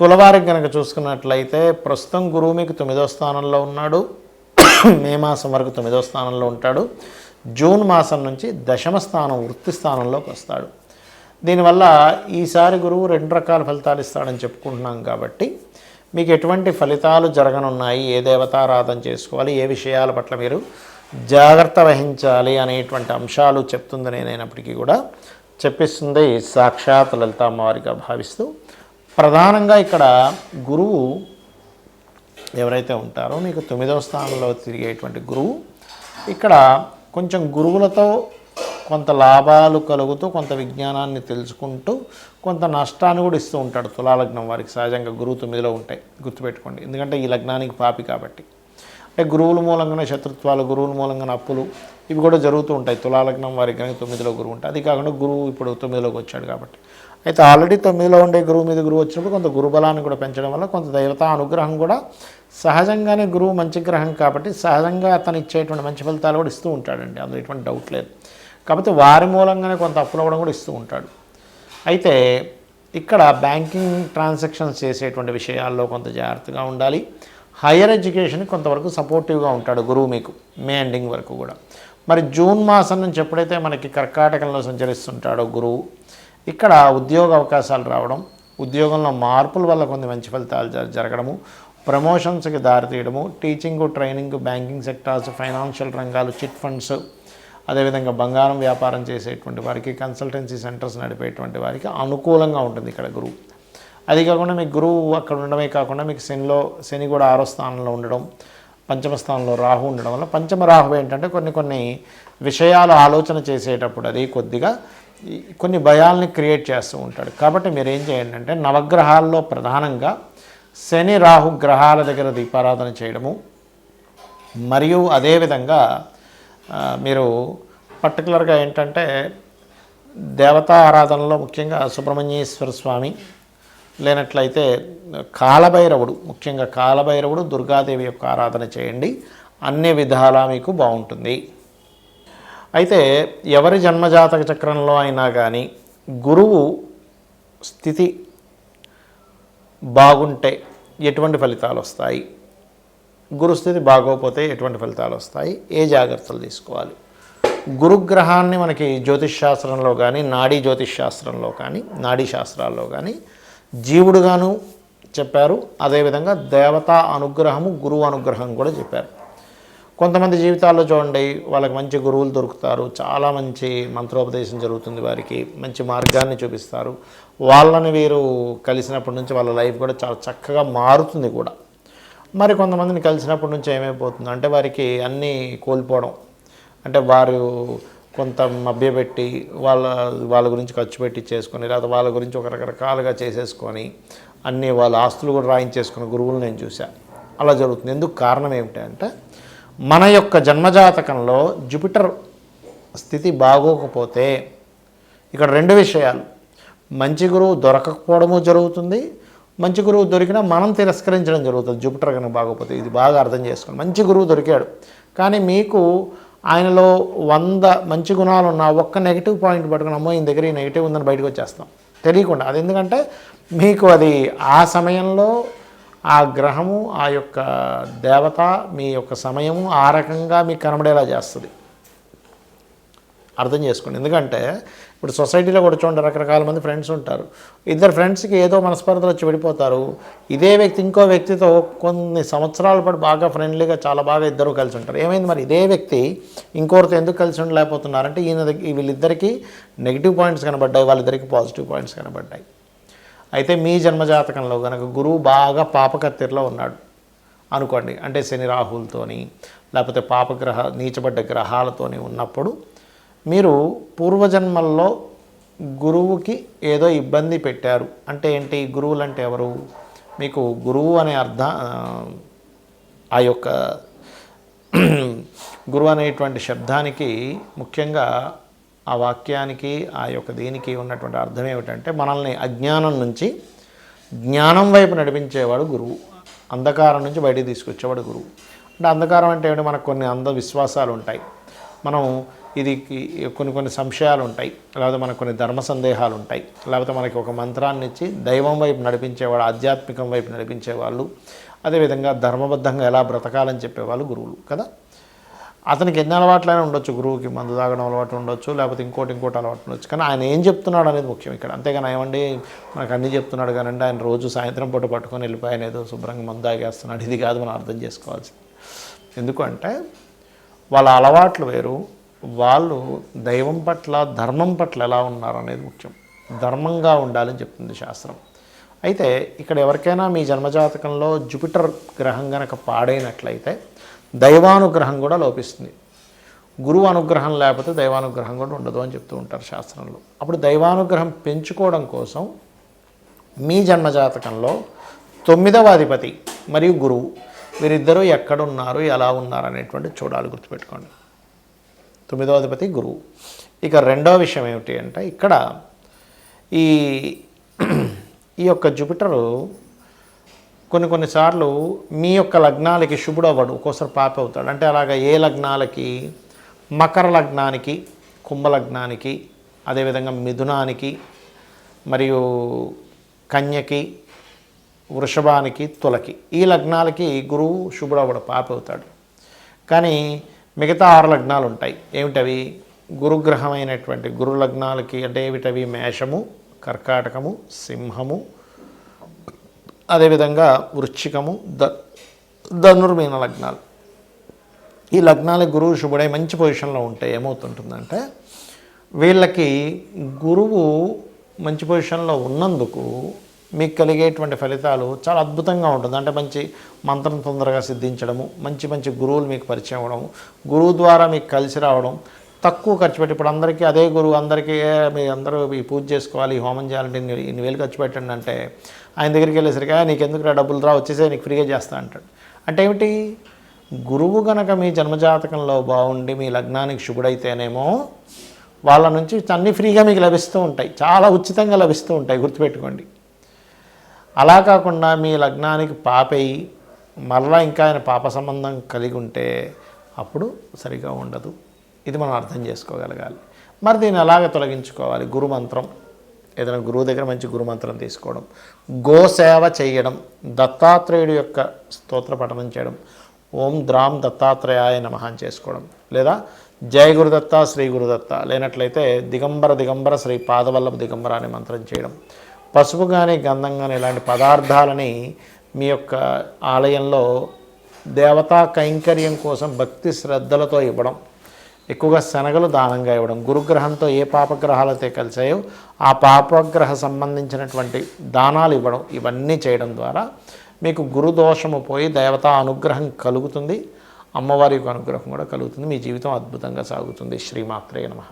తులవారం కనుక చూసుకున్నట్లయితే ప్రస్తుతం గురువు మీకు తొమ్మిదో స్థానంలో ఉన్నాడు. మే మాసం వరకు తొమ్మిదో స్థానంలో ఉంటాడు. జూన్ మాసం నుంచి దశమ స్థానం వృత్తి స్థానంలోకి వస్తాడు. దీనివల్ల ఈసారి గురువు రెండు రకాల ఫలితాలు ఇస్తాడని చెప్పుకుంటున్నాం కాబట్టి మీకు ఎటువంటి ఫలితాలు జరగనున్నాయి ఏ దేవతారాధన చేసుకోవాలి ఏ విషయాల పట్ల మీరు జాగ్రత్త వహించాలి అనేటువంటి అంశాలు చెప్తుంది నేనైనప్పటికీ కూడా చెప్పిస్తుంది సాక్షాత్ లలిత అమ్మవారిగా భావిస్తూ ప్రధానంగా ఇక్కడ గురువు ఎవరైతే ఉంటారో మీకు తొమ్మిదవ స్థానంలో తిరిగేటువంటి గురువు ఇక్కడ కొంచెం గురువులతో కొంత లాభాలు కలుగుతూ కొంత విజ్ఞానాన్ని తెలుసుకుంటూ కొంత నష్టాన్ని కూడా ఇస్తూ ఉంటాడు తులాలగ్నం వారికి. సహజంగా గురువు తొమ్మిదిలో ఉంటాయి గుర్తుపెట్టుకోండి. ఎందుకంటే ఈ లగ్నానికి పాపి కాబట్టి. అంటే గురువుల మూలంగానే శత్రుత్వాలు గురువుల మూలంగానే అప్పులు ఇవి కూడా జరుగుతూ ఉంటాయి. తులాలగ్నం వారికి కనుక తొమ్మిదిలో గురువు ఉంటాయి. అది కాకుండా గురువు ఇప్పుడు తొమ్మిదిలోకి వచ్చాడు కాబట్టి. అయితే ఆల్రెడీ తొమ్మిదిలో ఉండే గురువు మీద గురువు వచ్చినప్పుడు కొంత గురుబలాన్ని కూడా పెంచడం వల్ల కొంత దేవతా అనుగ్రహం కూడా సహజంగానే గురువు మంచి గ్రహం కాబట్టి సహజంగా అతను ఇచ్చేటువంటి మంచి ఫలితాలు కూడా ఇస్తూ ఉంటాడండి. అందులో ఎటువంటి డౌట్ లేదు. కాకపోతే వారి మూలంగానే కొంత అప్పులు అవ్వడం కూడా ఇస్తూ ఉంటాడు. అయితే ఇక్కడ బ్యాంకింగ్ ట్రాన్సాక్షన్స్ చేసేటువంటి విషయాల్లో కొంత జాగ్రత్తగా ఉండాలి. హైయర్ ఎడ్యుకేషన్ కొంతవరకు సపోర్టివ్గా ఉంటాడు గురువు మీకు మే ఎండింగ్ వరకు కూడా. మరి జూన్ మాసం నుంచి ఎప్పుడైతే మనకి కర్కాటకంలో సంచరిస్తుంటాడో గురువు ఇక్కడ ఉద్యోగ అవకాశాలు రావడం ఉద్యోగంలో మార్పుల వల్ల కొన్ని మంచి ఫలితాలు జరగడము ప్రమోషన్స్కి దారితీయడము teaching training banking sectors financial రంగాలు చిట్ ఫండ్స్ అదేవిధంగా బంగారం వ్యాపారం చేసేటువంటి వారికి కన్సల్టెన్సీ సెంటర్స్ నడిపేటువంటి వారికి అనుకూలంగా ఉంటుంది ఇక్కడ గురువు. అది కాకుండా మీకు గురువు అక్కడ ఉండడమే కాకుండా మీకు శనిలో శని కూడా ఆరో స్థానంలో ఉండడం పంచమ స్థానంలో రాహు ఉండడం వల్ల పంచమ రాహు ఏంటంటే కొన్ని కొన్ని విషయాలు ఆలోచన చేసేటప్పుడు అది కొద్దిగా కొన్ని భయాల్ని క్రియేట్ చేస్తూ ఉంటాడు. కాబట్టి మీరు ఏం చేయండి అంటే నవగ్రహాల్లో ప్రధానంగా శని రాహు గ్రహాల దగ్గర దీపారాధన చేయడము. మరియు అదేవిధంగా మీరు పర్టికులర్గా ఏంటంటే దేవతా ఆరాధనలో ముఖ్యంగా సుబ్రహ్మణ్యేశ్వర స్వామి లేనట్లయితే కాలభైరవుడు ముఖ్యంగా కాలభైరవుడు దుర్గాదేవి యొక్క ఆరాధన చేయండి. అన్ని విధాలా మీకు బాగుంటుంది. అయితే ఎవరి జన్మజాతక చక్రంలో అయినా కానీ గురువు స్థితి బాగుంటే ఎటువంటి ఫలితాలు వస్తాయి? గురుస్థితి బాగోకపోతే ఎటువంటి ఫలితాలు వస్తాయి? ఏ జాగ్రత్తలు తీసుకోవాలి? గురుగ్రహాన్ని మనకి జ్యోతిష్ శాస్త్రంలో కానీ నాడీ జ్యోతిష్ శాస్త్రంలో కానీ నాడీ శాస్త్రాల్లో కానీ జీవుడుగాను చెప్పారు. అదేవిధంగా దేవతా అనుగ్రహము గురువు అనుగ్రహం కూడా చెప్పారు. కొంతమంది జీవితాల్లో చూడండి వాళ్ళకి మంచి గురువులు దొరుకుతారు చాలా మంచి మంత్రోపదేశం జరుగుతుంది వారికి మంచి మార్గాన్ని చూపిస్తారు. వాళ్ళని వీరు కలిసినప్పటి నుంచి వాళ్ళ లైఫ్ కూడా చాలా చక్కగా మారుతుంది కూడా. మరి కొంతమందిని కలిసినప్పటి నుంచి ఏమైపోతుంది? అంటే వారికి అన్నీ కోల్పోవడం. అంటే వారు కొంత మభ్యపెట్టి వాళ్ళ వాళ్ళ గురించి ఖర్చు పెట్టి చేసుకొని లేదా వాళ్ళ గురించి ఒక రకరకాలుగా చేసేసుకొని అన్ని వాళ్ళ ఆస్తులు కూడా రాయించేసుకున్న గురువులు నేను చూశాను అలా జరుగుతుంది. ఎందుకు కారణం ఏమిటంటే మన యొక్క జన్మజాతకంలో జుపిటర్ స్థితి బాగోకపోతే ఇక్కడ రెండు విషయాలు. మంచి గురువు దొరకకపోవడము జరుగుతుంది. మంచి గురువు దొరికినా మనం తిరస్కరించడం జరుగుతుంది. జూపిటర్ కనుక బాగోపోతే ఇది బాగా అర్థం చేసుకోండి. మంచి గురువు దొరికాడు. కానీ మీకు ఆయనలో వంద మంచి గుణాలు ఉన్న ఒక్క నెగిటివ్ పాయింట్ పట్టుకుని అమ్మో ఈయన దగ్గర ఈ నెగిటివ్ ఉందని బయటకు వచ్చేస్తాం. తెలియకుండా. అది ఎందుకంటే మీకు అది ఆ సమయంలో ఆ గ్రహము ఆ యొక్క దేవత మీ యొక్క సమయము ఆ రకంగా మీకు కనబడేలా చేస్తుంది. అర్థం చేసుకోండి. ఎందుకంటే ఇప్పుడు సొసైటీలో కూడా చూడండి రకరకాల మంది ఫ్రెండ్స్ ఉంటారు. ఇద్దరు ఫ్రెండ్స్కి ఏదో మనస్పర్ధలు వచ్చి విడిపోతారు. ఇదే వ్యక్తి ఇంకో వ్యక్తితో కొన్ని సంవత్సరాల పాటు బాగా ఫ్రెండ్లీగా చాలా బాగా ఇద్దరు కలిసి ఉంటారు. ఏమైంది మరి? ఇదే వ్యక్తి ఇంకోరితో ఎందుకు కలిసి ఉండలేకపోతున్నారంటే ఈయన వీళ్ళిద్దరికీ నెగిటివ్ పాయింట్స్ కనబడ్డాయి వాళ్ళిద్దరికి పాజిటివ్ పాయింట్స్ కనబడ్డాయి. అయితే మీ జన్మజాతకంలో కనుక గురువు బాగా పాపకత్తిరిలో ఉన్నాడు అనుకోండి అంటే శని రాహులతోని లేకపోతే పాపగ్రహ నీచబడ్డ గ్రహాలతోని ఉన్నప్పుడు మీరు పూర్వజన్మల్లో గురువుకి ఏదో ఇబ్బంది పెట్టారు. అంటే ఏంటి? గురువులు అంటే ఎవరు? మీకు గురువు అనే అర్థం ఆ, ఆ యొక్క గురువు అనేటువంటి శబ్దానికి ముఖ్యంగా ఆ వాక్యానికి ఆ యొక్క దీనికి ఉన్నటువంటి అర్థం ఏమిటంటే మనల్ని అజ్ఞానం నుంచి జ్ఞానం వైపు నడిపించేవాడు గురువు. అంధకారం నుంచి బయటికి తీసుకొచ్చేవాడు గురువు. అంటే అంధకారం అంటే ఏమిటి? మనకు కొన్ని అంధ విశ్వాసాలు ఉంటాయి. మనం ఇది కొన్ని కొన్ని సంశయాలు ఉంటాయి. లేకపోతే మనకు కొన్ని ధర్మ సందేహాలు ఉంటాయి. లేకపోతే మనకి ఒక మంత్రాన్ని ఇచ్చి దైవం వైపు నడిపించేవాడు ఆధ్యాత్మికం వైపు నడిపించేవాళ్ళు అదేవిధంగా ధర్మబద్ధంగా ఎలా బ్రతకాలని చెప్పేవాళ్ళు గురువులు కదా? అతనికి ఎన్ని అలవాట్లైనా ఉండొచ్చు గురువుకి మందు తాగడం అలవాటు ఉండొచ్చు లేకపోతే ఇంకోటి ఇంకోటి అలవాటు ఉండొచ్చు. కానీ ఆయన ఏం చెప్తున్నాడు అనేది ముఖ్యం ఇక్కడ. అంతేగాని ఏమండి మనకు అన్నీ చెప్తున్నాడు కానండి ఆయన రోజు సాయంత్రం పూట పట్టుకొని వెళ్ళిపోయాను ఏదో శుభ్రంగా మందు తాగేస్తున్నాడు. ఇది కాదు మనం అర్థం చేసుకోవాల్సింది. ఎందుకంటే వాళ్ళ అలవాట్లు వేరు వాళ్ళు దైవం పట్ల ధర్మం పట్ల ఎలా ఉన్నారు అనేది ముఖ్యం. ధర్మంగా ఉండాలని చెప్తుంది శాస్త్రం. అయితే ఇక్కడ ఎవరికైనా మీ జన్మజాతకంలో జూపిటర్ గ్రహం గనక పాడైనట్లయితే దైవానుగ్రహం కూడా లోపిస్తుంది. గురువు అనుగ్రహం లేకపోతే దైవానుగ్రహం కూడా ఉండదు అని చెప్తూ ఉంటారు శాస్త్రంలో. అప్పుడు దైవానుగ్రహం పెంచుకోవడం కోసం మీ జన్మజాతకంలో తొమ్మిదవ అధిపతి మరియు గురువు వీరిద్దరూ ఎక్కడున్నారు ఎలా ఉన్నారు అనేటువంటి చూడాలి గుర్తుపెట్టుకోండి. తొమ్మిదవ అధిపతి గురువు. ఇక రెండవ విషయం ఏమిటి అంటే ఇక్కడ ఈ ఈ యొక్క జూపిటరు కొన్ని కొన్నిసార్లు మీ యొక్క లగ్నాలకి శుభుడు అవ్వడు ఒక్కోసారి పాప అవుతాడు. అంటే అలాగ ఏ లగ్నాలకి? మకర లగ్నానికి కుంభ లగ్నానికి అదేవిధంగా మిథునానికి మరియు కన్యకి వృషభానికి తులకి. ఈ లగ్నాలకి గురువు శుభుడు అవ్వడు పాప అవుతాడు. కానీ మిగతా ఆరు లగ్నాలు ఉంటాయి. ఏమిటవి? గురుగ్రహమైనటువంటి గురు లగ్నాలకి అంటే ఏమిటవి? మేషము కర్కాటకము సింహము అదేవిధంగా వృశ్చికము ద ధనుర్మీన లగ్నాలు. ఈ లగ్నాలకు గురువు శుభుడై మంచి పొజిషన్లో ఉంటే ఏమవుతుంటుందంటే వీళ్ళకి గురువు మంచి పొజిషన్లో ఉన్నందుకు మీకు కలిగేటువంటి ఫలితాలు చాలా అద్భుతంగా ఉంటుంది. అంటే మంచి మంత్రం తొందరగా సిద్ధించడము మంచి మంచి గురువులు మీకు పరిచయం అవ్వడము గురువు ద్వారా మీకు కలిసి రావడం తక్కువ ఖర్చు పెట్టి ఇప్పుడు అందరికీ అదే గురువు అందరికీ మీ అందరూ ఈ పూజ చేసుకోవాలి హోమం చేయాలంటే ఇన్ని ఇన్ని వేలు ఖర్చు పెట్టండి అంటే ఆయన దగ్గరికి వెళ్ళేసరికి నీకు ఎందుకు రా డబ్బులు రా వచ్చేసే నీకు ఫ్రీగా చేస్తా అంటాడు. అంటే ఏమిటి? గురువు గనక మీ జన్మజాతకంలో బాగుండి మీ లగ్నానికి శుభుడైతేనేమో వాళ్ళ నుంచి అన్నీ ఫ్రీగా మీకు లభిస్తూ ఉంటాయి చాలా ఉచితంగా లభిస్తూ ఉంటాయి గుర్తుపెట్టుకోండి. అలా కాకుండా మీ లగ్నానికి పాపయి మళ్ళా ఇంకా ఆయన పాప సంబంధం కలిగి ఉంటే అప్పుడు సరిగా ఉండదు. ఇది మనం అర్థం చేసుకోగలగాలి. మరి దీన్ని ఎలాగ తొలగించుకోవాలి? గురుమంత్రం. ఏదైనా గురువు దగ్గర మంచి గురుమంత్రం తీసుకోవడం. గోసేవ చేయడం. దత్తాత్రేయుడు యొక్క స్తోత్ర పఠనం చేయడం. ఓం ద్రాం దత్తాత్రేయాయ నమః అని చేసుకోవడం. లేదా జయ గురుదత్త శ్రీ గురుదత్త లేనట్లయితే దిగంబర దిగంబర శ్రీ పాదవల్లభ దిగంబర అనే మంత్రం చేయడం. పసుపు కానీ గంధం కానీ ఇలాంటి పదార్థాలని మీ యొక్క ఆలయంలో దేవతా కైంకర్యం కోసం భక్తి శ్రద్ధలతో ఇవ్వడం. ఎక్కువగా శనగలు దానంగా ఇవ్వడం. గురుగ్రహంతో ఏ పాపగ్రహాలతో కలిసాయో ఆ పాపగ్రహ సంబంధించినటువంటి దానాలు ఇవ్వడం ఇవన్నీ చేయడం ద్వారా మీకు గురుదోషము పోయి దేవతా అనుగ్రహం కలుగుతుంది. అమ్మవారి యొక్క అనుగ్రహం కూడా కలుగుతుంది. మీ జీవితం అద్భుతంగా సాగుతుంది. శ్రీమాత్రే నమః.